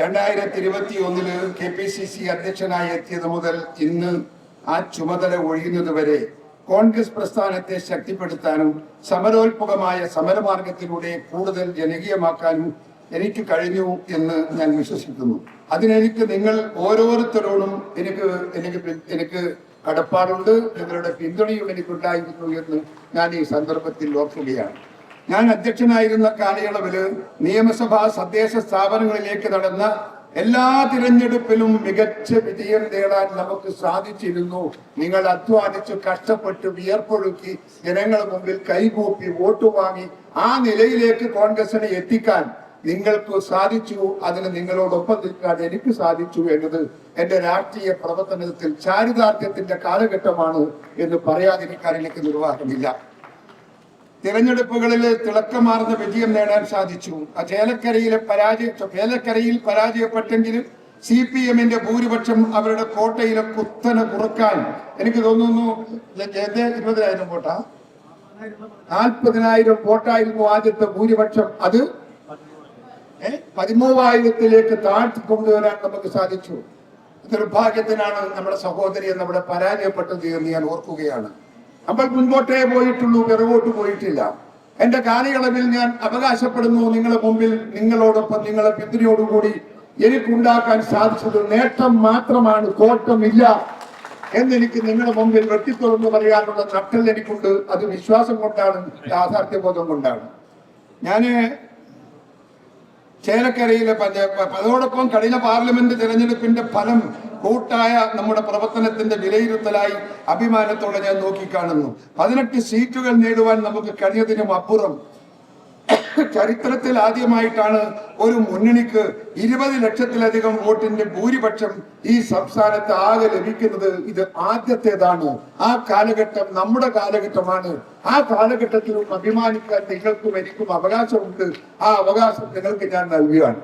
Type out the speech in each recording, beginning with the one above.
രണ്ടായിരത്തി ഇരുപത്തി ഒന്നിൽ കെ പി സി സി അധ്യക്ഷനായി എത്തിയത് മുതൽ ഇന്ന് ആ ചുമതല ഒഴിയുന്നത് വരെ കോൺഗ്രസ് പ്രസ്ഥാനത്തെ ശക്തിപ്പെടുത്താനും സമരോത്മകമായ സമരമാർഗത്തിലൂടെ കൂടുതൽ ജനകീയമാക്കാനും എനിക്ക് കഴിഞ്ഞു എന്ന് ഞാൻ വിശ്വസിക്കുന്നു. അതിനെനിക്ക് നിങ്ങൾ ഓരോരുത്തരോടും എനിക്ക് എനിക്ക് എനിക്ക് കടപ്പാടുണ്ട്. നിങ്ങളുടെ പിന്തുണയും എനിക്കുണ്ടായിരുന്നു എന്ന് ഞാൻ ഈ സന്ദർഭത്തിൽ ഓർക്കുകയാണ്. ഞാൻ അധ്യക്ഷനായിരുന്ന കാലയളവിൽ നിയമസഭാ തദ്ദേശ സ്ഥാപനങ്ങളിലേക്ക് നടന്ന എല്ലാ തിരഞ്ഞെടുപ്പിലും മികച്ച വിജയം നേടാൻ നമുക്ക് സാധിച്ചിരുന്നു. നിങ്ങൾ അധ്വാനിച്ച് കഷ്ടപ്പെട്ട് വിയർപ്പൊഴുക്കി ജനങ്ങളുടെ മുമ്പിൽ കൈകൂപ്പി വോട്ട് വാങ്ങി ആ നിലയിലേക്ക് കോൺഗ്രസിനെ എത്തിക്കാൻ നിങ്ങൾക്ക് സാധിച്ചു. അതിന് നിങ്ങളോടൊപ്പം നിൽക്കാൻ എനിക്ക് സാധിച്ചു എന്നത് എന്റെ രാഷ്ട്രീയ പ്രവർത്തനത്തിൽ ചാരിതാർത്ഥ്യത്തിന്റെ കാലഘട്ടമാണ് എന്ന് പറയാതിരിക്കാൻ എനിക്ക് നിർവാഹമില്ല. തിരഞ്ഞെടുപ്പുകളിൽ തിളക്കമാർന്ന വിജയം നേടാൻ സാധിച്ചു. ആ ചേലക്കരയിലെ പരാജയ ചേലക്കരയിൽ പരാജയപ്പെട്ടെങ്കിലും സി പി എമ്മിന്റെ ഭൂരിപക്ഷം അവരുടെ കോട്ടയിലെ കുത്തനെ കുറയ്ക്കാൻ. എനിക്ക് തോന്നുന്നു ഇരുപതിനായിരം വോട്ടാ? നാൽപ്പതിനായിരം വോട്ടായിരുന്നു ആദ്യത്തെ ഭൂരിപക്ഷം. അത് പതിമൂവായിരത്തിലേക്ക് താഴ്ത്തി കൊണ്ടുവരാൻ നമുക്ക് സാധിച്ചു. നിർഭാഗ്യത്തിനാണ് നമ്മുടെ സഹോദരി നമ്മുടെ പരാജയപ്പെട്ടത് എന്ന് ഞാൻ ഓർക്കുകയാണ്. നമ്മൾ മുൻപോട്ടേ പോയിട്ടുള്ളൂ പിറകോട്ട് പോയിട്ടില്ല. എന്റെ കാലയളവിൽ ഞാൻ അവകാശപ്പെടുന്നു നിങ്ങളുടെ മുമ്പിൽ നിങ്ങളോടൊപ്പം നിങ്ങളെ പിന്തുണയോടുകൂടി എനിക്കുണ്ടാക്കാൻ സാധിച്ചത് നേട്ടം മാത്രമാണ് കോട്ടമില്ല എന്നെനിക്ക് നിങ്ങളുടെ മുമ്പിൽ വെട്ടിത്തുറന്ന് പറയാനുള്ള നട്ടൽ എനിക്കുണ്ട്. അത് വിശ്വാസം കൊണ്ടാണ് യാഥാർത്ഥ്യബോധം കൊണ്ടാണ്. ഞാൻ ചേലക്കരയിലെ അതോടൊപ്പം കഴിഞ്ഞ പാർലമെന്റ് തെരഞ്ഞെടുപ്പിന്റെ ഫലം കൂട്ടായ നമ്മുടെ പ്രവർത്തനത്തിന്റെ വിലയിരുത്തലായി അഭിമാനത്തോടെ ഞാൻ നോക്കിക്കാണുന്നു. പതിനെട്ട് സീറ്റുകൾ നേടുവാൻ നമുക്ക് കഴിഞ്ഞതിനും അപ്പുറം ചരിത്രത്തിൽ ആദ്യമായിട്ടാണ് ഒരു മുന്നണിക്ക് ഇരുപത് ലക്ഷത്തിലധികം വോട്ടിന്റെ ഭൂരിപക്ഷം ഈ സംസ്ഥാനത്ത് ആകെ ലഭിക്കുന്നത്. ഇത് ആദ്യത്തേതാണ്. ആ കാലഘട്ടം നമ്മുടെ കാലഘട്ടമാണ്. ആ കാലഘട്ടത്തിലും അഭിമാനിക്കാൻ നിങ്ങൾക്കും എനിക്കും അവകാശമുണ്ട്. ആ അവകാശം നിങ്ങൾക്ക് ഞാൻ നൽകുകയാണ്.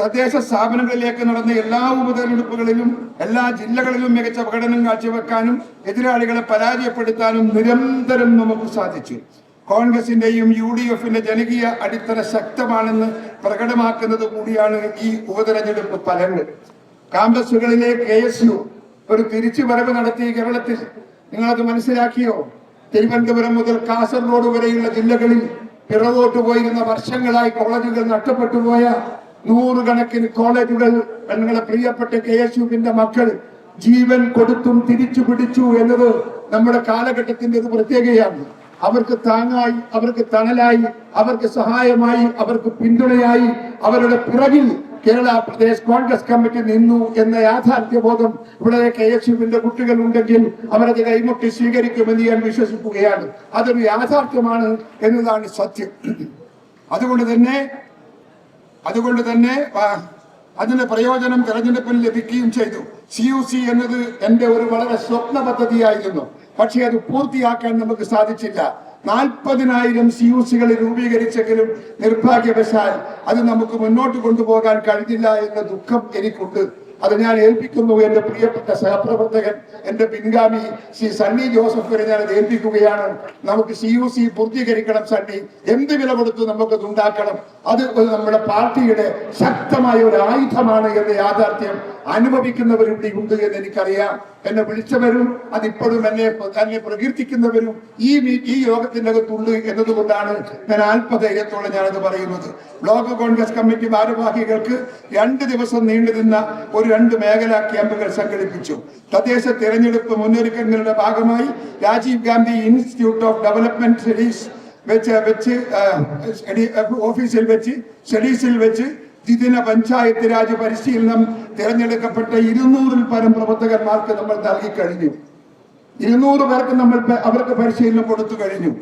തദ്ദേശ സ്ഥാപനങ്ങളിലേക്ക് നടന്ന എല്ലാ ഉപതെരഞ്ഞെടുപ്പുകളിലും എല്ലാ ജില്ലകളിലും മികച്ച പ്രകടനം കാഴ്ചവെക്കാനും എതിരാളികളെ പരാജയപ്പെടുത്താനും നിരന്തരം നമുക്ക് സാധിച്ചു. കോൺഗ്രസിന്റെയും യു ഡി എഫിന്റെ ജനകീയ അടിത്തറ ശക്തമാണെന്ന് പ്രകടമാക്കുന്നത് കൂടിയാണ് ഈ ഉപതെരഞ്ഞെടുപ്പ് ഫലങ്ങൾ. കാമ്പസുകളിലെ കെ എസ് യു ഒരു തിരിച്ചുവരവ് നടത്തി കേരളത്തിൽ നിങ്ങളത് മനസ്സിലാക്കിയോ? തിരുവനന്തപുരം മുതൽ കാസർഗോഡ് വരെയുള്ള ജില്ലകളിൽ പിറകോട്ട് പോയിരുന്ന വർഷങ്ങളായി കോളേജുകൾ നഷ്ടപ്പെട്ടു പോയ നൂറുകണക്കിന് കോളേജുകൾ നിങ്ങളെ പ്രിയപ്പെട്ട കെ എസ് യുവിന്റെ മക്കൾ ജീവൻ കൊടുത്തും തിരിച്ചു പിടിച്ചു എന്നത് നമ്മുടെ കാലഘട്ടത്തിന്റെ ഒരു പ്രത്യേകതയാണ്. അവർക്ക് താങ്ങായി അവർക്ക് തണലായി അവർക്ക് സഹായമായി അവർക്ക് പിന്തുണയായി അവരുടെ പിറകിൽ കേരള പ്രദേശ് കോൺഗ്രസ് കമ്മിറ്റി നിന്നു എന്ന യാഥാർത്ഥ്യബോധം ഇവിടെ കെ എസ് യുവിന്റെ കുട്ടികൾ ഉണ്ടെങ്കിൽ അവരത് കൈമുട്ടി സ്വീകരിക്കുമെന്ന് ഞാൻ വിശ്വസിക്കുകയാണ്. അതൊരു യാഥാർത്ഥ്യമാണ് എന്നതാണ് സത്യം. അതുകൊണ്ട് തന്നെ അതുകൊണ്ട് തന്നെ അതിന്റെ പ്രയോജനം തെരഞ്ഞെടുപ്പിൽ ലഭിക്കുകയും ചെയ്തു. സി യു സി എന്നത് എന്റെ ഒരു വളരെ സ്വപ്ന പദ്ധതിയായിരുന്നു. പക്ഷേ അത് പൂർത്തിയാക്കാൻ നമുക്ക് സാധിച്ചില്ല. നാൽപ്പതിനായിരം സി യു സികൾ രൂപീകരിച്ചെങ്കിലും നിർഭാഗ്യവശാൽ അത് നമുക്ക് മുന്നോട്ട് കൊണ്ടുപോകാൻ കഴിഞ്ഞില്ല എന്ന ദുഃഖം എനിക്കുണ്ട്. അത് ഞാൻ ഏൽപ്പിക്കുന്നു എന്റെ പ്രിയപ്പെട്ട സഹപ്രവർത്തകൻ എന്റെ പിൻഗാമി ശ്രീ സണ്ണി ജോസഫ് വരെ ഞാൻ അത് ഏൽപ്പിക്കുകയാണ്. നമുക്ക് സി യു സി പൂർത്തീകരിക്കണം സണ്ണി. എന്ത് വില കൊടുത്ത് നമുക്കത് ഉണ്ടാക്കണം? അത് നമ്മുടെ പാർട്ടിയുടെ ശക്തമായ ഒരു ആയുധമാണ് എന്ന യാഥാർത്ഥ്യം അനുഭവിക്കുന്നവരുടെ ഉണ്ട് എന്ന് എനിക്കറിയാം. എന്നെ വിളിച്ചവരും അതിപ്പോഴും എന്നെ തന്നെ പ്രകീർത്തിക്കുന്നവരും ഈ ഈ യോഗത്തിന്റെ അകത്തുള്ളു എന്നതുകൊണ്ടാണ് ഞാൻ ആത്മധൈര്യത്തോടെ ഞാനത് പറയുന്നത്. ബ്ലോക്ക് കോൺഗ്രസ് കമ്മിറ്റി ഭാരവാഹികൾക്ക് രണ്ട് ദിവസം നീണ്ടു നിന്ന ഒരു രണ്ട് മേഖലാ ക്യാമ്പുകൾ സംഘടിപ്പിച്ചു. തദ്ദേശ തെരഞ്ഞെടുപ്പ് മുന്നൊരുക്കങ്ങളുടെ ഭാഗമായി Rajiv Gandhi institute of development studies വെച്ച് വെച്ച് ഓഫീസിൽ വെച്ച് സ്റ്റഡീസിൽ വെച്ച് ദ്വിദിന പഞ്ചായത്ത് രാജ് പരിശീലനം തിരഞ്ഞെടുക്കപ്പെട്ട ഇരുന്നൂറിൽ പരം പ്രവർത്തകന്മാർക്ക് നമ്മൾ നൽകി കഴിഞ്ഞു. ഇരുന്നൂറ് പേർക്ക് നമ്മൾ അവർക്ക് പരിശീലനം കൊടുത്തു കഴിഞ്ഞു.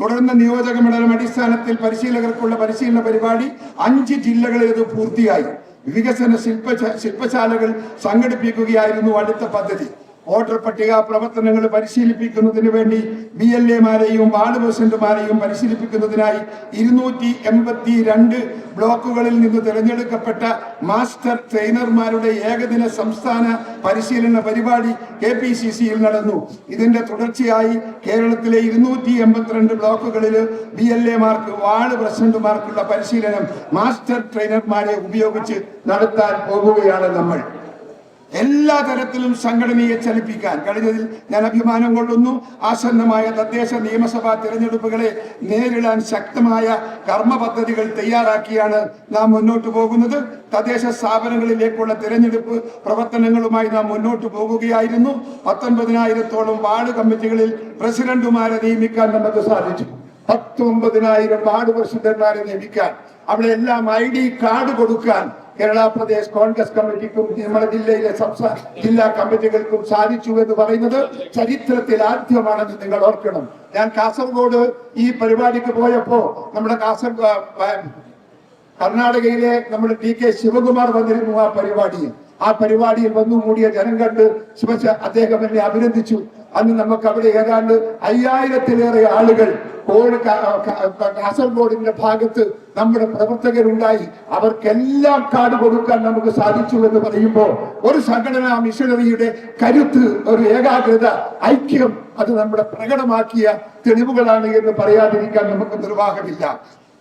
തുടർന്ന് നിയോജക മണ്ഡലം അടിസ്ഥാനത്തിൽ പരിശീലകർക്കുള്ള പരിശീലന പരിപാടി അഞ്ച് ജില്ലകളിൽ ഇത് പൂർത്തിയായി. വികസന ശില്പ ശില്പശാലകൾ സംഘടിപ്പിക്കുകയായിരുന്നു അടുത്ത പദ്ധതി. വോട്ടർ പട്ടിക പ്രവർത്തനങ്ങൾ പരിശീലിപ്പിക്കുന്നതിന് വേണ്ടി ബി എൽ എമാരെയും വാർഡ് പ്രസിഡന്റുമാരെയും പരിശീലിപ്പിക്കുന്നതിനായി ഇരുന്നൂറ്റി എൺപത്തി രണ്ട് ബ്ലോക്കുകളിൽ നിന്ന് തിരഞ്ഞെടുക്കപ്പെട്ട മാസ്റ്റർ ട്രെയിനർമാരുടെ ഏകദിന സംസ്ഥാന പരിശീലന പരിപാടി കെ പി സി സിയിൽ നടന്നു. ഇതിന്റെ തുടർച്ചയായി കേരളത്തിലെ ഇരുന്നൂറ്റി എൺപത്തിരണ്ട് ബ്ലോക്കുകളിൽ ബി എൽ എമാർക്ക് വാർഡ് പ്രസിഡന്റുമാർക്കുള്ള പരിശീലനം മാസ്റ്റർ ട്രെയിനർമാരെ ഉപയോഗിച്ച് നടത്താൻ പോകുകയാണ് നമ്മൾ. എല്ലാ തരത്തിലും സംഘടനയെ ചലിപ്പിക്കാൻ. കഴിഞ്ഞതിൽ ഞാൻ അഭിമാനം കൊള്ളുന്നു. ആസന്നമായ തദ്ദേശ നിയമസഭാ തിരഞ്ഞെടുപ്പുകളെ നേരിടാൻ ശക്തമായ കർമ്മ പദ്ധതികൾ തയ്യാറാക്കിയാണ് നാം മുന്നോട്ട് പോകുന്നത്. തദ്ദേശ സ്ഥാപനങ്ങളിലേക്കുള്ള തിരഞ്ഞെടുപ്പ് പ്രവർത്തനങ്ങളുമായി നാം മുന്നോട്ട് പോകുകയായിരുന്നു. പത്തൊൻപതിനായിരത്തോളം വാർഡ് കമ്മിറ്റികളിൽ പ്രസിഡന്റുമാരെ നിയമിക്കാൻ നമുക്ക് സാധിച്ചു. പത്തൊമ്പതിനായിരം വാർഡ് പ്രസിഡന്റുമാരെ നിയമിക്കാൻ. അവിടെ എല്ലാം ഐ ഡി കാർഡ് കൊടുക്കാൻ കേരള പ്രദേശ് കോൺഗ്രസ് കമ്മിറ്റിക്കും നമ്മുടെ ജില്ലയിലെ സംസ്ഥാന ജില്ലാ കമ്മിറ്റികൾക്കും സാധിച്ചു എന്ന് പറയുന്നത് ചരിത്രത്തിൽ ആദ്യമാണെന്ന് നിങ്ങൾ ഓർക്കണം. ഞാൻ കാസർഗോഡ് ഈ പരിപാടിക്ക് പോയപ്പോ നമ്മുടെ കാസർഗോഡ് കർണാടകയിലെ നമ്മുടെ ടി കെ ശിവകുമാർ വന്നിരുന്നു ആ പരിപാടിയിൽ. ആ പരിപാടിയിൽ വന്നു കൂടിയ ജനം കണ്ട് ശിവശ അദ്ദേഹം എന്നെ അഭിനന്ദിച്ചു. അന്ന് നമുക്ക് അവിടെ ഏതാണ്ട് അയ്യായിരത്തിലേറെ ആളുകൾ കോഴി കാസർഗോഡിന്റെ ഭാഗത്ത് നമ്മുടെ പ്രവർത്തകരുണ്ടായി. അവർക്കെല്ലാം കാർഡ് കൊടുക്കാൻ നമുക്ക് സാധിച്ചു എന്ന് പറയുമ്പോൾ ഒരു സംഘടനാ മിഷനറിയുടെ കരുത്ത് ഒരു ഏകാഗ്രത ഐക്യം അത് നമ്മുടെ പ്രകടമാക്കിയ തെളിവുകളാണ് എന്ന് പറയാതിരിക്കാൻ നമുക്ക് നിർവാഹമില്ല.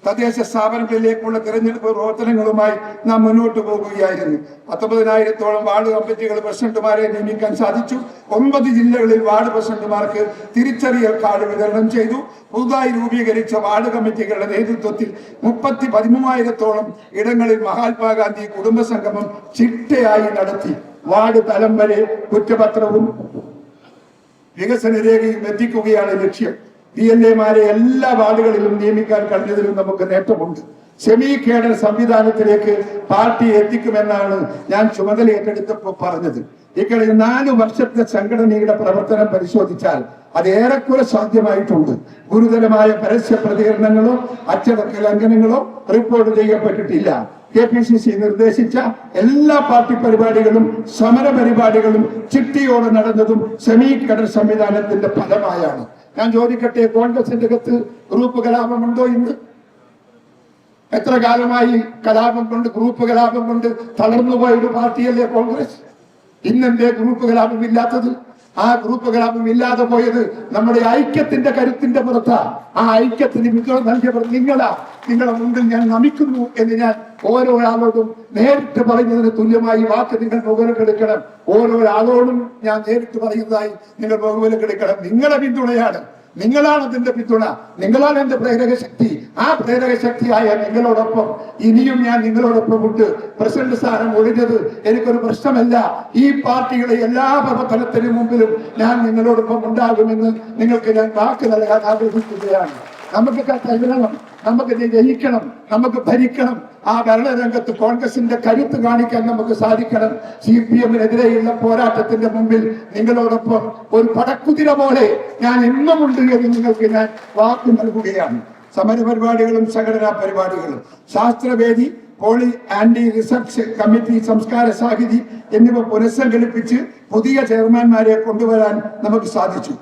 തദ്ദേശ സ്ഥാപനങ്ങളിലേക്കുള്ള തിരഞ്ഞെടുപ്പ് പ്രവർത്തനങ്ങളുമായി നാം മുന്നോട്ട് പോകുകയായിരുന്നു. പത്തൊമ്പതിനായിരത്തോളം വാർഡ് കമ്മിറ്റികൾ പ്രസിഡന്റുമാരെ നിയമിക്കാൻ സാധിച്ചു. ഒമ്പത് ജില്ലകളിൽ വാർഡ് പ്രസിഡന്റുമാർക്ക് തിരിച്ചറിയൽ കാർഡ് വിതരണം ചെയ്തു. പുതുതായി രൂപീകരിച്ച വാർഡ് കമ്മിറ്റികളുടെ നേതൃത്വത്തിൽ മുപ്പത്തി പതിമൂവായിരത്തോളം ഇടങ്ങളിൽ മഹാത്മാഗാന്ധി കുടുംബ സംഗമം ചിട്ടയായി നടത്തി. വാർഡ് തലം വരെ കുറ്റപത്രവും വികസന രേഖയും എത്തിക്കുകയാണ് ലക്ഷ്യം. പി എൽ എമാരെ എല്ലാ വാർഡുകളിലും നിയമിക്കാൻ കഴിഞ്ഞതിലും നമുക്ക് നേട്ടമുണ്ട്. സെമി കേഡർ സംവിധാനത്തിലേക്ക് പാർട്ടി എത്തിക്കുമെന്നാണ് ഞാൻ ചുമതല ഏറ്റെടുത്തപ്പോൾ പറഞ്ഞത് ഇക്കഴിഞ്ഞ നാല് വർഷത്തെ സംഘടനയുടെ പ്രവർത്തനം പരിശോധിച്ചാൽ അത് ഏറെക്കുറെ സാധ്യമായിട്ടുണ്ട്. ഗുരുതരമായ പരസ്യ പ്രതികരണങ്ങളോ അച്ചടക്ക ലംഘനങ്ങളോ റിപ്പോർട്ട് ചെയ്യപ്പെട്ടിട്ടില്ല. കെ പി സി സി നിർദ്ദേശിച്ച എല്ലാ പാർട്ടി പരിപാടികളും സമര പരിപാടികളും ചിട്ടിയോടെ നടന്നതും സെമി കടൽ സംവിധാനത്തിന്റെ ഫലമായാണ്. ഞാൻ ചോദിക്കട്ടെ കോൺഗ്രസിന്റെ അകത്ത് ഗ്രൂപ്പ് കലാപമുണ്ടോ ഇന്ന്? എത്ര കാലമായി കലാപം കൊണ്ട് ഗ്രൂപ്പ് കലാപം കൊണ്ട് തളർന്നുപോയ ഒരു പാർട്ടിയല്ലേ കോൺഗ്രസ്? ഇന്നെന്തേ ഗ്രൂപ്പ് കലാപം ഇല്ലാത്തത് ആ ഗ്രൂപ്പ് ഗ്രാമം ഇല്ലാതെ പോയത് നമ്മുടെ ഐക്യത്തിന്റെ കരുത്തിന്റെ പുറത്താ. ആ ഐക്യത്തിന് പിന്തുണ നൽകിയവർ നിങ്ങളാ. നിങ്ങളെ മുമ്പിൽ ഞാൻ നമിക്കുന്നു എന്ന് ഞാൻ ഓരോ ആളോടും നേരിട്ട് പറയുന്നതിന് തുല്യമായി വാക്ക് നിങ്ങൾ മുകളിലെടുക്കണം ഓരോ ആളോടും ഞാൻ നേരിട്ട് പറയുന്നതായി നിങ്ങൾ മുകളിലെടുക്കണം നിങ്ങളെ പിന്തുണയാണ്. നിങ്ങളാണ് അതിന്റെ പിന്തുണ. നിങ്ങളാണ് എന്റെ പ്രേരക ശക്തി. ആ പ്രേരക ശക്തിയായ നിങ്ങളോടൊപ്പം ഇനിയും ഞാൻ നിങ്ങളോടൊപ്പം ഉണ്ട്. പ്രസിഡന്റ് സ്ഥാനം ഒഴിഞ്ഞത് എനിക്കൊരു പ്രശ്നമല്ല. ഈ പാർട്ടിയുടെ എല്ലാ പ്രവർത്തനത്തിനും മുമ്പിലും ഞാൻ നിങ്ങളോടൊപ്പം ഉണ്ടാകുമെന്ന് നിങ്ങൾക്ക് ഞാൻ വാക്ക് നൽകാൻ ആഗ്രഹിക്കുകയാണ്. നമുക്ക് കഴിയണം നമുക്ക് ജയിക്കണം നമുക്ക് ഭരിക്കണം. ആ ഭരണരംഗത്ത് കോൺഗ്രസിന്റെ കരുത്ത് കാണിക്കാൻ നമുക്ക് സാധിക്കണം. സി പി എമ്മിനെതിരെയുള്ള പോരാട്ടത്തിന്റെ മുമ്പിൽ നിങ്ങളോടൊപ്പം ഒരു പടക്കുതിര പോലെ ഞാൻ എന്നുമുണ്ട് എന്ന് നിങ്ങൾക്ക് ഞാൻ വാക്ക് നൽകുകയാണ്. സമരപരിപാടികളും സംഘടനാ പരിപാടികളും. ശാസ്ത്രവേദി പോളി ആന്റി റിസർച്ച് കമ്മിറ്റി സംസ്കാര സാഹിതി എന്നിവ പുനഃസംഘടിപ്പിച്ച് പുതിയ ചെയർമാൻമാരെ കൊണ്ടുവരാൻ നമുക്ക് സാധിച്ചു.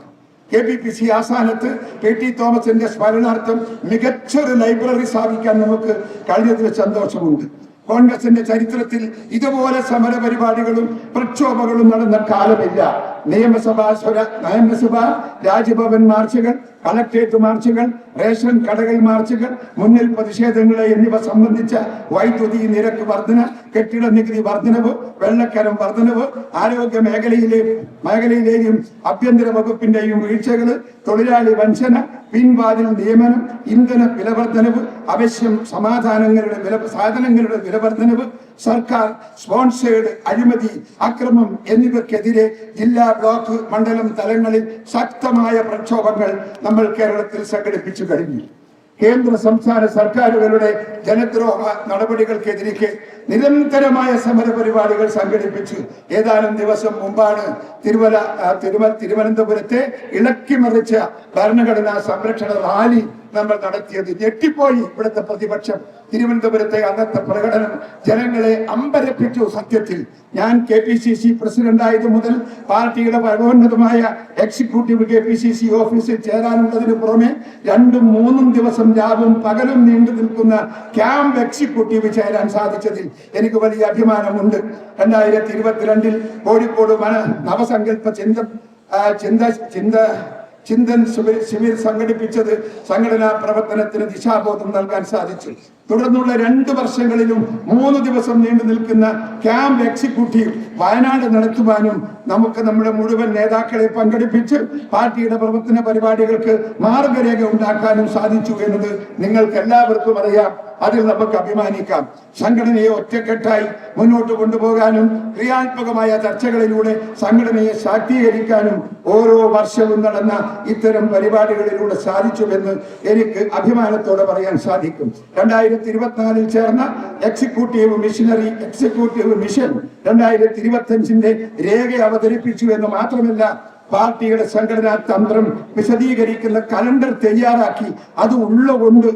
കെ പി പി സി ആസ്ഥാനത്ത് കെ ടി തോമസിന്റെ സ്മരണാർത്ഥം മികച്ചൊരു ലൈബ്രറി സ്ഥാപിക്കാൻ നമുക്ക് കഴിഞ്ഞതിൽ സന്തോഷമുണ്ട്. കോൺഗ്രസിന്റെ ചരിത്രത്തിൽ ഇതുപോലെ സമര പരിപാടികളും പ്രക്ഷോഭങ്ങളും നടന്ന കാലമില്ല. നിയമസഭാ നിയമസഭ രാജ്ഭവൻ മാർച്ചുകൾ കളക്ട്രേറ്റ് മാർച്ചുകൾ റേഷൻ കടകൾ മാർച്ചുകൾ മുന്നിൽ പ്രതിഷേധങ്ങൾ എന്നിവ സംബന്ധിച്ച വൈദ്യുതി നിരക്ക് വർധന കെട്ടിട നികുതി വർധനവ് വെള്ളക്കരം വർധനവ് ആരോഗ്യ മേഖലയിലെയും മേഖലയിലെയും ആഭ്യന്തര വകുപ്പിന്റെയും വീഴ്ചകൾ തൊഴിലാളി വഞ്ചന പിൻവാതിൽ നിയമനം ഇന്ധന വിലവർദ്ധനവ് അവശ്യം സമാധാനങ്ങളുടെ വില സാധനങ്ങളുടെ വിലവർദ്ധനവ് സർക്കാർ സ്പോൺസേഡ് അഴിമതി അക്രമം എന്നിവയ്ക്കെതിരെ ജില്ലാ ബ്ലോക്ക് മണ്ഡലം തലങ്ങളിൽ ശക്തമായ പ്രക്ഷോഭങ്ങൾ നമ്മൾ കേരളത്തിൽ സംഘടിപ്പിച്ചു കഴിഞ്ഞു. കേന്ദ്ര സംസ്ഥാന സർക്കാരുകളുടെ ജനദ്രോഹ നടപടികൾക്കെതിരെ നിരന്തരമായ സമരപരിപാടികൾ സംഘടിപ്പിച്ചു. ഏതാനും ദിവസം മുമ്പാണ് തിരുവല തിരുവ തിരുവനന്തപുരത്തെ ഇളക്കിമറിച്ച ഭരണഘടനാ സംരക്ഷണ റാലി നമ്മൾ നടത്തിയത്. ഞെട്ടിപ്പോയി ഇവിടുത്തെ പ്രതിപക്ഷം. തിരുവനന്തപുരത്തെ അന്നത്തെ പ്രകടനം ജനങ്ങളെ അമ്പരപ്പിച്ചു സത്യത്തിൽ. ഞാൻ K P C C president ആയത് മുതൽ പാർട്ടിയുടെ പരമോന്നതമായ executive K P C C ഓഫീസിൽ ചേരാനുള്ളതിന് പുറമെ രണ്ടും മൂന്നും ദിവസം രാവും പകലും നീണ്ടു നിൽക്കുന്ന ക്യാമ്പ് എക്സിക്യൂട്ടീവ് ചേരാൻ സാധിച്ചതിൽ എനിക്ക് വലിയ അഭിമാനമുണ്ട്. രണ്ടായിരത്തി ഇരുപത്തിരണ്ടിൽ കോഴിക്കോട് വന നവസങ്കല്പ ചിന്ത ചിന്ത ചിന്ത ചിന്തൻ ശിബിർ സംഘടിപ്പിച്ചത് സംഘടനാ പ്രവർത്തനത്തിന് ദിശാബോധം നൽകാൻ സാധിച്ചു. തുടർന്നുള്ള രണ്ട് വർഷങ്ങളിലും മൂന്ന് ദിവസം നീണ്ടു നിൽക്കുന്ന ക്യാമ്പ് എക്സിക്യൂട്ടീവ് വയനാട് നടത്തുവാനും നമുക്ക് നമ്മുടെ മുഴുവൻ നേതാക്കളെ പങ്കെടുപ്പിച്ച് പാർട്ടിയുടെ പ്രവർത്തന പരിപാടികൾക്ക് മാർഗരേഖ ഉണ്ടാക്കാനും സാധിച്ചു എന്നത് നിങ്ങൾക്ക് എല്ലാവർക്കും അറിയാം. അതിൽ നമുക്ക് അഭിമാനിക്കാം. സംഘടനയെ ഒറ്റക്കെട്ടായി മുന്നോട്ട് കൊണ്ടുപോകാനും ക്രിയാത്മകമായ ചർച്ചകളിലൂടെ സംഘടനയെ ശാക്തീകരിക്കാനും ഓരോ വർഷവും നടന്ന ഇത്തരം പരിപാടികളിലൂടെ സാധിച്ചുവെന്ന് എനിക്ക് അഭിമാനത്തോടെ പറയാൻ സാധിക്കും. രണ്ടായിരത്തി ഇരുപത്തിനാലിൽ ചേർന്ന എക്സിക്യൂട്ടീവ് മിഷനറി എക്സിക്യൂട്ടീവ് മിഷൻ രണ്ടായിരത്തി ഇരുപത്തി അഞ്ചിന്റെ രേഖ അവതരിപ്പിച്ചു എന്ന് മാത്രമല്ല പാർട്ടിയുടെ സംഘടനാ തന്ത്രം വിശദീകരിക്കുന്ന കലണ്ടർ തയ്യാറാക്കി. അത് ഉള്ളുകൊണ്ട്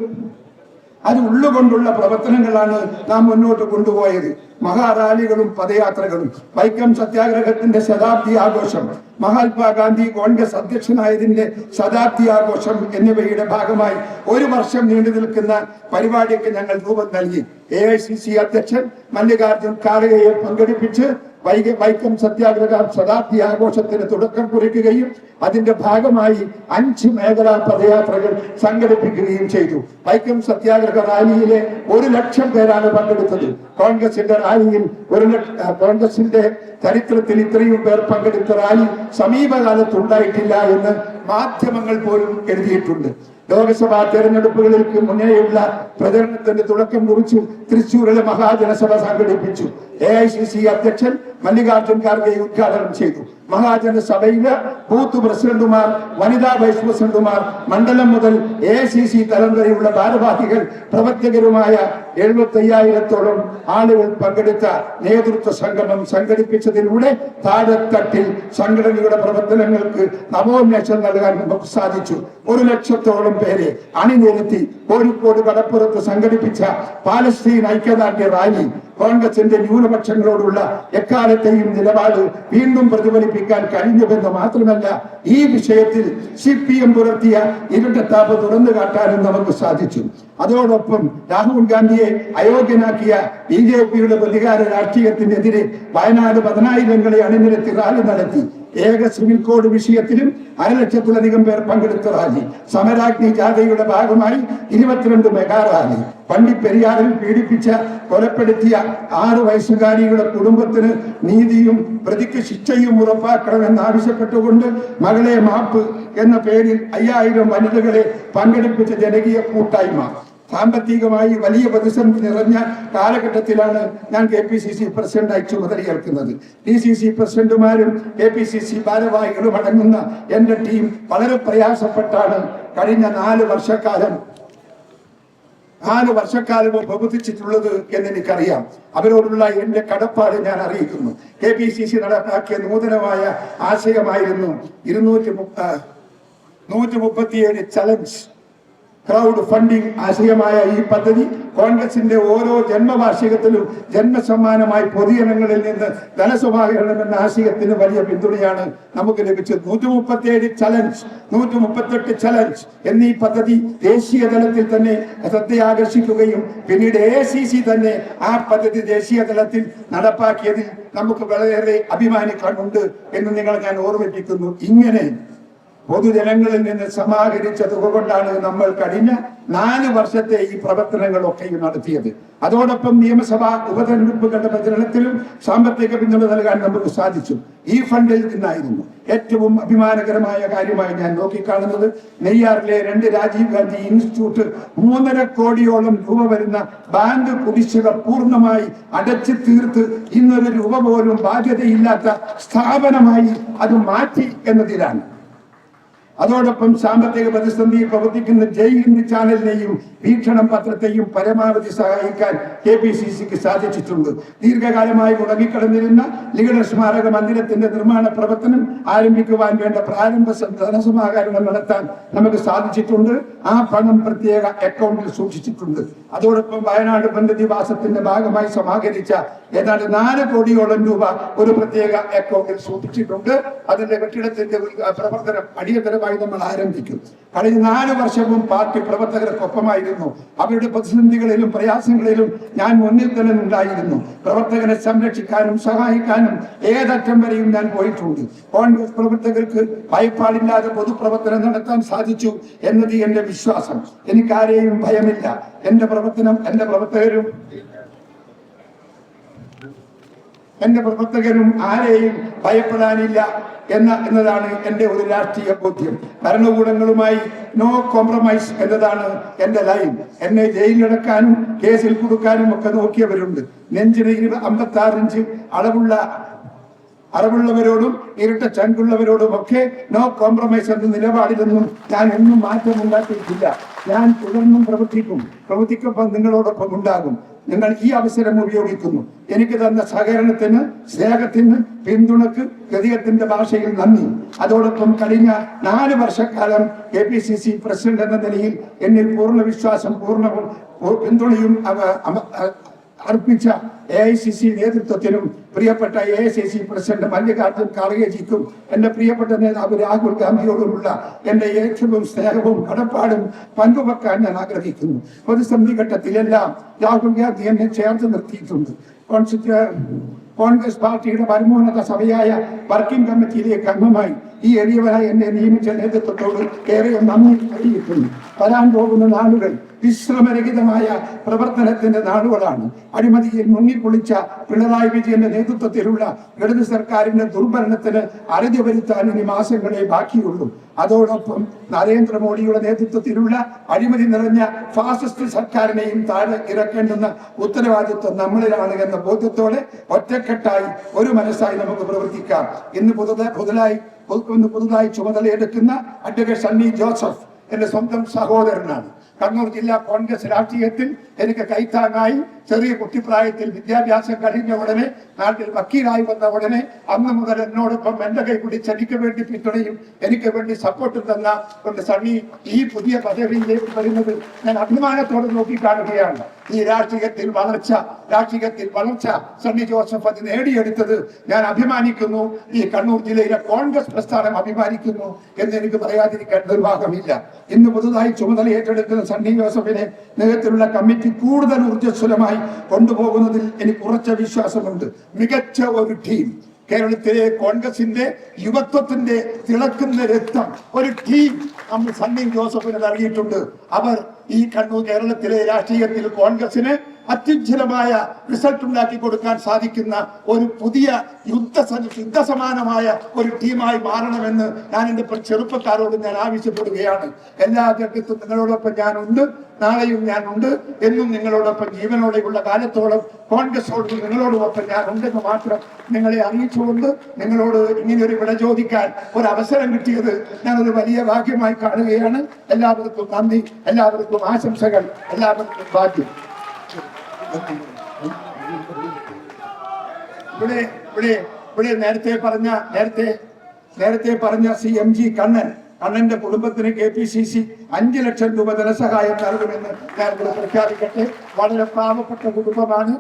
അത് ഉള്ളുകൊണ്ടുള്ള പ്രവർത്തനങ്ങളാണ് നാം മുന്നോട്ട് കൊണ്ടുപോയത്. മഹാറാലികളും പദയാത്രകളും. വൈക്കം സത്യാഗ്രഹത്തിന്റെ ശതാബ്ദി ആഘോഷം. മഹാത്മാഗാന്ധി കോൺഗ്രസ് അധ്യക്ഷനായതിന്റെ ശതാബ്ദി ആഘോഷം എന്നിവയുടെ ഭാഗമായി ഒരു വർഷം നീണ്ടു നിൽക്കുന്ന പരിപാടിക്ക് ഞങ്ങൾ രൂപം നൽകി. എ ഐ സി സി അധ്യക്ഷൻ മല്ലികാർജുൻ ഖാർഗെയെ പങ്കെടുപ്പിച്ച് വൈക വൈക്കം സത്യാഗ്രഹ ശതാബ്ദി ആഘോഷത്തിന് തുടക്കം കുറിക്കുകയും അതിന്റെ ഭാഗമായി അഞ്ച് മേഖലാ പദയാത്രകൾ സംഘടിപ്പിക്കുകയും ചെയ്തു. വൈക്കം സത്യാഗ്രഹ റാലിയിലെ ഒരു ലക്ഷം പേരാണ് പങ്കെടുത്തത്. കോൺഗ്രസിന്റെ റാലിയിൽ ഒരു കോൺഗ്രസിന്റെ ചരിത്രത്തിൽ ഇത്രയും പേർ പങ്കെടുത്ത റാലി സമീപകാലത്ത് ഉണ്ടായിട്ടില്ല എന്ന് മാധ്യമങ്ങൾ പോലും എഴുതിയിട്ടുണ്ട്. ലോക്സഭാ തെരഞ്ഞെടുപ്പുകൾക്ക് മുന്നേയുള്ള പ്രചരണത്തിന്റെ തുടക്കം കുറിച്ച് തൃശൂരിലെ മഹാജനസഭ സംഘടിപ്പിച്ചു. എ ഐ സി സി അധ്യക്ഷൻ മല്ലികാർജുൻ ഖാർഗെ ഉദ്ഘാടനം ചെയ്തു. മഹാജനസഭയിലെ ബൂത്ത് പ്രസിഡന്റുമാർ വനിതാ വൈസ് പ്രസിഡന്റുമാർ മണ്ഡലം മുതൽ എ സി സി തലം വരെയുള്ള ഭാരവാഹികൾ പ്രവർത്തകരുമായ എഴുപത്തി അയ്യായിരത്തോളം ആളുകൾ പങ്കെടുത്ത നേതൃത്വ സംഗമം സംഘടിപ്പിച്ചതിലൂടെ താഴെത്തട്ടിൽ സംഘടനയുടെ പ്രവർത്തനങ്ങൾക്ക് നവോന്മേഷം നൽകാൻ നമുക്ക് സാധിച്ചു. ഒരു ലക്ഷത്തോളം പേരെ അണിനിരത്തി കോഴിക്കോട് കടപ്പുറത്ത് സംഘടിപ്പിച്ച പാലസ്തീൻ ഐക്യദാർഢ്യ റാലി കോൺഗ്രസിന്റെ ന്യൂനപക്ഷങ്ങളോടുള്ള എക്കാലത്തെയും നിലപാട് വീണ്ടും പ്രതിഫലിപ്പിക്കാൻ കഴിഞ്ഞുവെന്ന് മാത്രമല്ല ഈ വിഷയത്തിൽ സി പി എം പുലർത്തിയ ഇരുട്ടത്താപ്പ് തുറന്നു കാട്ടാനും നമുക്ക് സാധിച്ചു. അതോടൊപ്പം രാഹുൽ ഗാന്ധിയെ അയോഗ്യനാക്കിയ ബി ജെ പിയുടെ പ്രതികാര രാഷ്ട്രീയത്തിനെതിരെ വയനാട് പതിനായിരങ്ങളെ അണിനിരത്തി റാലി നടത്തി. ഏക സിവിൽ കോഡ് വിഷയത്തിലും അരലക്ഷത്തിലധികം പേർ പങ്കെടുത്ത റാലി. സമരാഗ്നി ജാഥയുടെ ഭാഗമായി ഇരുപത്തിരണ്ട് മെഗാ റാലി. പണ്ടിപ്പെരിയാറിൽ പീഡിപ്പിച്ച കൊലപ്പെടുത്തിയ ആറ് വയസ്സുകാരിയുടെ കുടുംബത്തിന് നീതിയും പ്രതിക്ക് ശിക്ഷയും ഉറപ്പാക്കണമെന്ന് ആവശ്യപ്പെട്ടുകൊണ്ട് മകളെ മാപ്പ് എന്ന പേരിൽ അയ്യായിരം വനിതകളെ പങ്കെടുപ്പിച്ച ജനകീയ കൂട്ടായ്മ. സാമ്പത്തികമായി വലിയ പ്രതിസന്ധി നിറഞ്ഞ കാലഘട്ടത്തിലാണ് ഞാൻ കെ പി സി സി പ്രസിഡന്റായി ചുമതലയേൽക്കുന്നത്. ഡി സി സി പ്രസിഡന്റുമാരും കെ പി സി സി ഭാരവാഹികളും അടങ്ങുന്ന എന്റെ ടീം വളരെ പ്രയാസപ്പെട്ടാണ് കഴിഞ്ഞ നാല് വർഷക്കാലം നാല് വർഷക്കാലം പ്രവർത്തിച്ചിട്ടുള്ളത് എന്ന് എനിക്കറിയാം അവരോടുള്ള എന്റെ കടപ്പാട് ഞാൻ അറിയിക്കുന്നു. കെ പി സി സി നടപ്പാക്കിയ നൂതനമായ ആശയമായിരുന്നു ഇരുന്നൂറ്റി നൂറ്റി മുപ്പത്തിയേഴ് ചലഞ്ച്. ക്രൗഡ് ഫണ്ടിംഗ് ആശയമായ ഈ പദ്ധതി കോൺഗ്രസിന്റെ ഓരോ ജന്മവാർഷികത്തിലും ജന്മസമ്മാനമായി പൊതുജനങ്ങളിൽ നിന്ന് ധനസമാഹരണം എന്ന ആശയത്തിന് വലിയ പിന്തുണയാണ് നമുക്ക് ലഭിച്ചത്. നൂറ്റി മുപ്പത്തിയേഴ് ചലഞ്ച് നൂറ്റി മുപ്പത്തെട്ട് ചലഞ്ച് എന്നീ പദ്ധതി ദേശീയ തലത്തിൽ തന്നെ ശ്രദ്ധയാകർഷിക്കുകയും പിന്നീട് എ തന്നെ ആ പദ്ധതി ദേശീയ തലത്തിൽ നടപ്പാക്കിയതിൽ നമുക്ക് വളരെയേറെ അഭിമാനിക്കാനുണ്ട് എന്ന് നിങ്ങൾ ഞാൻ ഓർമ്മിപ്പിക്കുന്നു. ഇങ്ങനെ പൊതുജനങ്ങളിൽ നിന്ന് സമാഹരിച്ച തുക കൊണ്ടാണ് നമ്മൾ കഴിഞ്ഞ നാല് വർഷത്തെ ഈ പ്രവർത്തനങ്ങളൊക്കെയും നടത്തിയത്. അതോടൊപ്പം നിയമസഭാ ഉപതെരഞ്ഞെടുപ്പുകളുടെ പ്രചരണത്തിലും സാമ്പത്തിക പിന്തുണ നൽകാൻ നമുക്ക് സാധിച്ചു. ഈ ഫണ്ടിൽ നിന്നായിരുന്നു. ഏറ്റവും അഭിമാനകരമായ കാര്യമായി ഞാൻ നോക്കിക്കാണുന്നത് നെയ്യാറിലെ രണ്ട് രാജീവ് ഗാന്ധി ഇൻസ്റ്റിറ്റ്യൂട്ട് മൂന്നര കോടിയോളം രൂപ വരുന്ന ബാങ്ക് കുടിശ്ശിക പൂർണമായി അടച്ചു തീർത്ത് ഇന്നൊരു രൂപ പോലും ബാധ്യതയില്ലാത്ത സ്ഥാപനമായി അത് മാറ്റി എന്നതിലാണ്. അതോടൊപ്പം സാമ്പത്തിക പ്രതിസന്ധിയിൽ പ്രവർത്തിക്കുന്ന ജയ് ഹിന്ദ് ചാനലിനെയും വീക്ഷണം പത്രത്തെയും പരമാവധി സഹായിക്കാൻ കെ പി സി സിക്ക് സാധിച്ചിട്ടുണ്ട്. ദീർഘകാലമായി മുടങ്ങിക്കിടന്നിരുന്ന ലിഖിത സ്മാരക മന്ദിരത്തിന്റെ നിർമ്മാണ പ്രവർത്തനം ആരംഭിക്കുവാൻ വേണ്ട പ്രാരംഭ ധനസമാഹരണം നടത്താൻ നമുക്ക് സാധിച്ചിട്ടുണ്ട്. ആ പണം പ്രത്യേക അക്കൗണ്ടിൽ സൂക്ഷിച്ചിട്ടുണ്ട്. അതോടൊപ്പം വയനാട് ബന്ധതിവാസത്തിന്റെ ഭാഗമായി സമാഹരിച്ച ഏതാണ്ട് നാല് കോടിയോളം രൂപ ഒരു പ്രത്യേക അക്കൗണ്ടിൽ സൂക്ഷിച്ചിട്ടുണ്ട്. അതിന്റെ കെട്ടിടത്തിന്റെ പ്രവർത്തനം പ്രവർത്തനം അടിയന്തരമായി നമ്മൾ ആരംഭിക്കും. കഴിഞ്ഞ നാല് വർഷവും പാർട്ടി പ്രവർത്തകർക്കൊപ്പമായിരുന്നു. അവരുടെ പ്രതിസന്ധികളിലും പ്രയാസങ്ങളിലും ഞാൻ മുന്നിൽ തന്നെ ഉണ്ടായിരുന്നു പ്രവർത്തകരെ സംരക്ഷിക്കാനും സഹായിക്കാനും ഏതറ്റം വരെയും ഞാൻ പോയിട്ടുണ്ട്. കോൺഗ്രസ് പ്രവർത്തകർക്ക് ഭയപ്പാടില്ലാതെ പൊതുപ്രവർത്തനം നടത്താൻ സാധിച്ചു എന്നത് എന്റെ വിശ്വാസം. എനിക്കാരെയും ഭയമില്ല. എന്റെ പ്രവർത്തനം എന്റെ പ്രവർത്തകരും എന്റെ പ്രവർത്തകനും ആരെയും ഭയപ്പെടാനില്ല എന്ന എന്നതാണ് എന്റെ ഒരു രാഷ്ട്രീയ ബോധ്യം. ഭരണകൂടങ്ങളുമായി നോ കോംപ്രമൈസ് എന്നതാണ് എന്റെ ലൈൻ എന്നെ ജയിലിലടക്കാനും കേസിൽ കൊടുക്കാനും ഒക്കെ നോക്കിയവരുണ്ട്. നെഞ്ചിന് ഇരുപ അമ്പത്തി ആറ് ഇഞ്ച് അളവുള്ള അറിവുള്ളവരോടും ഇരട്ട ചങ്കുള്ളവരോടും ഒക്കെ നോ കോംപ്രമൈസ് എന്ന നിലപാടിലൊന്നും ഞാൻ എന്നും മാറ്റമുണ്ടാക്കിയിട്ടില്ല. ഞാൻ തുടർന്നും പ്രവർത്തിക്കും. പ്രവർത്തിക്കൊപ്പം നിങ്ങളോടൊപ്പം ഉണ്ടാകും. നിങ്ങൾ ഈ അവസരം ഉപയോഗിക്കുന്നു. എനിക്ക് തന്ന സഹകരണത്തിന് സ്നേഹത്തിന് പിന്തുണക്ക് ഗതികത്തിന്റെ ഭാഷയിൽ നന്ദി. അതോടൊപ്പം കഴിഞ്ഞ നാല് വർഷക്കാലം K P C C president എന്ന നിലയിൽ എന്നിൽ പൂർണ വിശ്വാസം പൂർണ പിന്തുണയും അർപ്പിച്ച എ ഐ സി സി നേതൃത്വത്തിനും പ്രിയപ്പെട്ട A I C C president Mallikarjun ഖാർഗെജിക്കും എന്റെ പ്രിയപ്പെട്ട നേതാവ് രാഹുൽ ഗാന്ധിയോടുമുള്ള എന്റെ ഏറ്റവും സ്നേഹവും കടപ്പാടും പങ്കുവെക്കാൻ ഞാൻ ആഗ്രഹിക്കുന്നു. പ്രതിസന്ധി ഘട്ടത്തിലെല്ലാം രാഹുൽ ഗാന്ധി എന്നെ ചേർത്ത് നിർത്തിയിട്ടുണ്ട്. കോൺസ്റ്റിറ്റ്യൂ കോൺഗ്രസ് പാർട്ടിയുടെ പരമോന്നത സഭയായ വർക്കിംഗ് കമ്മിറ്റിയിലേക്ക് അംഗമായി ഈ എളിയവരായി എന്നെ നിയമിച്ച നേതൃത്വത്തോട് ഏറെ നന്ദി അറിയിക്കുന്നു. വരാൻ പോകുന്ന നാളുകൾ വിശ്രമരഹിതമായ പ്രവർത്തനത്തിന്റെ നാളുകളാണ്. അഴിമതിയിൽ മുങ്ങിപ്പൊളിച്ച പിണറായി വിജയന്റെ നേതൃത്വത്തിലുള്ള ഇടത് സർക്കാരിന്റെ ദുർഭരണത്തിന് അറുതി വരുത്താൻ ഇനി മാസങ്ങളെ ബാക്കിയുള്ളൂ. അതോടൊപ്പം നരേന്ദ്രമോദിയുടെ നേതൃത്വത്തിലുള്ള അഴിമതി നിറഞ്ഞ ഫാസിസ്റ്റ് സർക്കാരിനെയും താഴെ ഇറക്കേണ്ടുന്ന ഉത്തരവാദിത്വം നമ്മളിലാണ് എന്ന ബോധ്യത്തോടെ ഒറ്റക്കെട്ടായി ഒരു മനസ്സായി നമുക്ക് പ്രവർത്തിക്കാം. ഇന്ന് പുതുതായി പുതുതായി പുതുതായി ചുമതലയെടുക്കുന്ന അഡ്വക്കേറ്റ് സണ്ണി ജോസഫ് എന്റെ സ്വന്തം സഹോദരനാണ്. കണ്ണൂർ ജില്ലാ കോൺഗ്രസ് രാഷ്ട്രീയത്തിൽ എനിക്ക് കൈത്താങ്ങായി ചെറിയ കുട്ടിപ്രായത്തിൽ വിദ്യാഭ്യാസം കഴിഞ്ഞ ഉടനെ നാട്ടിൽ വക്കീലായി വന്ന ഉടനെ അന്ന് മുതൽ എന്നോടൊപ്പം എന്റെ കൈ പിടിച്ച് എനിക്ക് വേണ്ടി പിന്തുണയും എനിക്ക് വേണ്ടി സപ്പോർട്ടും തന്ന കൊണ്ട് സണ്ണി ഈ പുതിയ പദവിയിലേക്ക് വരുന്നത് ഞാൻ അഭിമാനത്തോടെ നോക്കി കാണുകയാണ് ഈ രാഷ്ട്രീയത്തിൽ വളർച്ച രാഷ്ട്രീയത്തിൽ വളർച്ച സണ്ണി ജോസഫ് അത് നേടിയെടുത്തത് ഞാൻ അഭിമാനിക്കുന്നു. ഈ കണ്ണൂർ ജില്ലയിലെ കോൺഗ്രസ് പ്രസ്ഥാനം അഭിമാനിക്കുന്നു എന്ന് എനിക്ക് പറയാതിരിക്കാൻ നിർവാഹമില്ല ഇന്ന് പുതുതായി ചുമതല ഏറ്റെടുക്കുന്ന സണ്ണി ജോസഫിനെ നേതൃത്വത്തിലുള്ള കമ്മിറ്റി കൂടുതൽ ഊർജസ്വലമായി കൊണ്ടുപോകുന്നതിൽ എനിക്ക് ഉറച്ച വിശ്വാസമുണ്ട്. മികച്ച ഒരു ടീം കേരളത്തിലെ കോൺഗ്രസിന്റെ യുവത്വത്തിന്റെ തിളക്കുന്ന രക്തം. ഒരു ടീം നമ്മൾ സണ്ണി ജോസഫിന് നൽകിയിട്ടുണ്ട് അവർ ഈ കണ്ണൂർ കേരളത്തിലെ രാഷ്ട്രീയത്തിൽ കോൺഗ്രസിന് അത്യുജ്ജലമായ റിസൾട്ട് ഉണ്ടാക്കി കൊടുക്കാൻ സാധിക്കുന്ന ഒരു പുതിയ യുദ്ധ യുദ്ധസമാനമായ ഒരു ടീമായി മാറണമെന്ന് ഞാൻ പ്ര- ചെറുപ്പക്കാരോട് ഞാൻ ആവശ്യപ്പെടുകയാണ്. എല്ലാ ഘട്ടത്തും നിങ്ങളോടൊപ്പം ഞാനുണ്ട്. നാളെയും ഞാനുണ്ട്. എന്നും നിങ്ങളോടൊപ്പം ജീവനോടെയുള്ള കാലത്തോളം കോൺഗ്രസോടും നിങ്ങളോടൊപ്പം ഞാൻ ഉണ്ടെന്ന് മാത്രം നിങ്ങളെ അറിയിച്ചുകൊണ്ട് നിങ്ങളോട് ഇങ്ങനെ ഒരു വിട ചോദിക്കാൻ ഒരു അവസരം കിട്ടിയത് ഞാനൊരു വലിയ ഭാഗ്യമായി കാണുകയാണ്. എല്ലാവർക്കും നന്ദി. എല്ലാവർക്കും ആശംസകൾ എല്ലാവർക്കും ഭാഗ്യം. ഇവിടെ ഇവിടെ ഇവിടെ നേരത്തെ പറഞ്ഞ നേരത്തെ നേരത്തെ പറഞ്ഞ സി എം ജി കണ്ണൻ കണ്ണന്റെ കുടുംബത്തിന് കെ പി സി സി അഞ്ചു ലക്ഷം രൂപ ധനസഹായം നൽകുമെന്ന് ഞാൻ ഇവിടെ പ്രഖ്യാപിക്കട്ടെ. വളരെ പാവപ്പെട്ട കുടുംബമാണ്.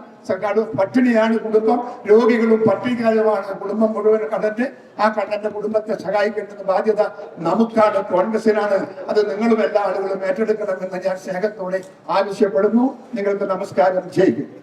പട്ടിണിയാണ് കുടുംബം. രോഗികളും പട്ടിണിക്കാരുമാണ് കുടുംബം മുഴുവൻ കടന്റെ ആ കടന്റെ കുടുംബത്തെ സഹായിക്കേണ്ടുന്ന ബാധ്യത നമുക്കാണ് കോൺഗ്രസിനാണ്. അത് നിങ്ങളും എല്ലാ ആളുകളും ഏറ്റെടുക്കണമെന്ന് ഞാൻ സ്നേഹത്തോടെ ആവശ്യപ്പെടുന്നു. നിങ്ങൾക്ക് നമസ്കാരം. ചെയ്യും